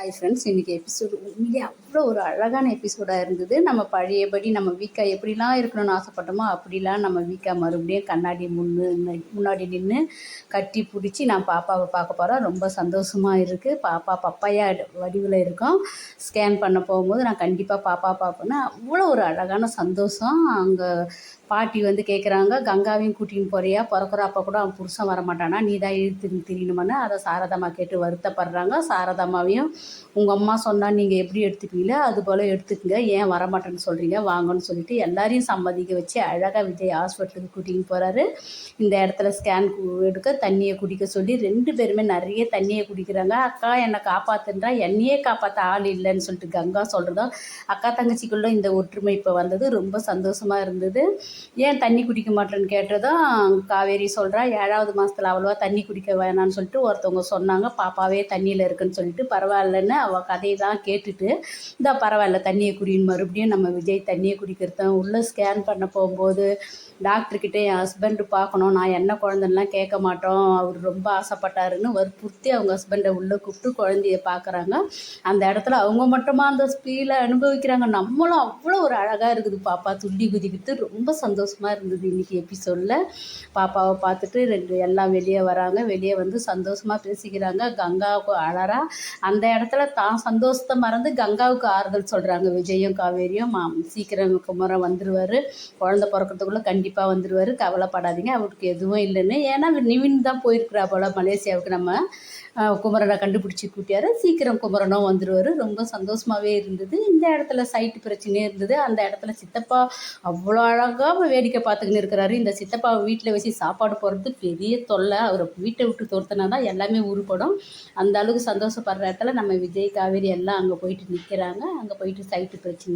Hi friends இன்றைக்கி episode உண்மையிலே அவ்வளோ ஒரு அழகான எபிசோடாக இருந்தது. நம்ம பழையபடி நம்ம வீக்காக எப்படிலாம் இருக்கணும்னு ஆசைப்பட்டோமோ அப்படிலாம் நம்ம வீக்காக மறுபடியும் கண்ணாடி முன்னு முன்னாடி நின்று கட்டி பிடிச்சி நான் பாப்பாவை பார்க்க போகிறேன் ரொம்ப சந்தோஷமாக இருக்குது பாப்பா பப்பாயா வடிவில் இருக்கோம். ஸ்கேன் பண்ண போகும்போது நான் கண்டிப்பாக பாப்பா பார்ப்பேன்னு. அவ்வளோ ஒரு அழகான சந்தோஷம். அங்கே பாட்டி வந்து கேட்குறாங்க கங்காவையும் கூட்டின்னு போறியா? பிறக்கிற அப்போ கூட அவன் புருஷன் வரமாட்டானா? நீ தான் இழுத்து திரியணுமான்னு அதை சாரதாம்மா கேட்டு வருத்தப்படுறாங்க. சாரதாம்மாவையும் உங்கள் அம்மா சொன்னால் நீங்கள் எப்படி எடுத்துப்பீங்களோ அது போல் எடுத்துக்கங்க. ஏன் வரமாட்டேன்னு சொல்கிறீங்க வாங்கன்னு சொல்லிட்டு எல்லாரையும் சம்மதிக்க வச்சு அழகாக விஜய் ஹாஸ்பிட்டலுக்கு கூட்டின்னு போகிறாரு இந்த இடத்துல ஸ்கேன் எடுக்க தண்ணியை குடிக்க சொல்லி ரெண்டு பேருமே நிறைய தண்ணியை குடிக்கிறாங்க. அக்கா என்னை காப்பாற்றுன்றா என்னையே காப்பாற்ற ஆள் இல்லைன்னு சொல்லிட்டு கங்கா சொல்கிறதா அக்கா தங்கச்சிக்குள்ளே இந்த ஒற்றுமை இப்போ வந்தது. ரொம்ப சந்தோஷமாக இருந்தது. ஏன் தண்ணி குடிக்க மாட்டேன்னு கேட்டதும் காவேரி சொல்கிறா ஏழாவது மாதத்தில் அவ்வளோவா தண்ணி குடிக்க வேணான்னு சொல்லிட்டு ஒருத்தவங்க சொன்னாங்க. பாப்பாவே தண்ணியில் இருக்குன்னு சொல்லிட்டு பரவாயில்லன்னு அவள் கதையை தான் கேட்டுட்டு இந்த பரவாயில்ல தண்ணியை குடின்னு மறுபடியும் நம்ம விஜய் தண்ணியை குடிக்கிறது உள்ளே ஸ்கேன் பண்ண போகும்போது டாக்டர்கிட்ட என் ஹஸ்பண்டு பார்க்கணும் நான் என்ன குழந்தைலாம் கேட்க மாட்டோம் அவர் ரொம்ப ஆசைப்பட்டாருன்னு வற்புறுத்தி அவங்க ஹஸ்பண்டை உள்ளே கூப்பிட்டு குழந்தைய பார்க்குறாங்க. அந்த இடத்துல அவங்க மட்டுமா அந்த ஸ்பீலை அனுபவிக்கிறாங்க. நம்மளும் அவ்வளோ ஒரு அழகாக இருக்குது. பாப்பா துள்ளி குதிக்கிட்டு ரொம்ப சந்தோஷமாக இருந்தது இன்றைக்கி எபிசோடில் பாப்பாவை பார்த்துட்டு ரெண்டு எல்லாம் வெளியே வராங்க. வெளியே வந்து சந்தோஷமாக பேசிக்கிறாங்க. கங்கா அழறா. அந்த இடத்துல தான் சந்தோஷத்தை மறந்து கங்காவுக்கு ஆறுதல் சொல்கிறாங்க விஜயும் காவேரியும் மா சீக்கிரம் குமரன் வந்துடுவார் குழந்த பிறக்கிறதுக்குள்ளே கண்டிப்பாக வந்துடுவார் கவலைப்படாதீங்க. அவருக்கு எதுவும் இல்லைன்னு. ஏன்னா நிவின் தான் போயிருக்கிறா போல் மலேசியாவுக்கு நம்ம குமரனை கண்டுபிடிச்சி கூட்டியார். சீக்கிரம் குமரனும் வந்துடுவார் ரொம்ப சந்தோஷமாகவே இருந்தது. இந்த இடத்துல சைட்டு பிரச்சனையே இருந்தது. அந்த இடத்துல சித்தப்பா அவ்வளோ அழகாக வேடிக்கை பார்த்துக்கின்னு இருக்கிறாரு. இந்த சித்தப்பாவை வீட்டில் வச்சு சாப்பாடு போடுறது பெரிய தொல்லை. அவரை வீட்டை விட்டு துரத்துனா தான் எல்லாமே உருப்படும். அந்த அளவுக்கு சந்தோஷப்படுற இடத்துல நம்ம விஜய் காவேரி எல்லாம் அங்கே போயிட்டு நிற்கிறாங்க அங்கே போயிட்டு சைட்டு பிரச்சனை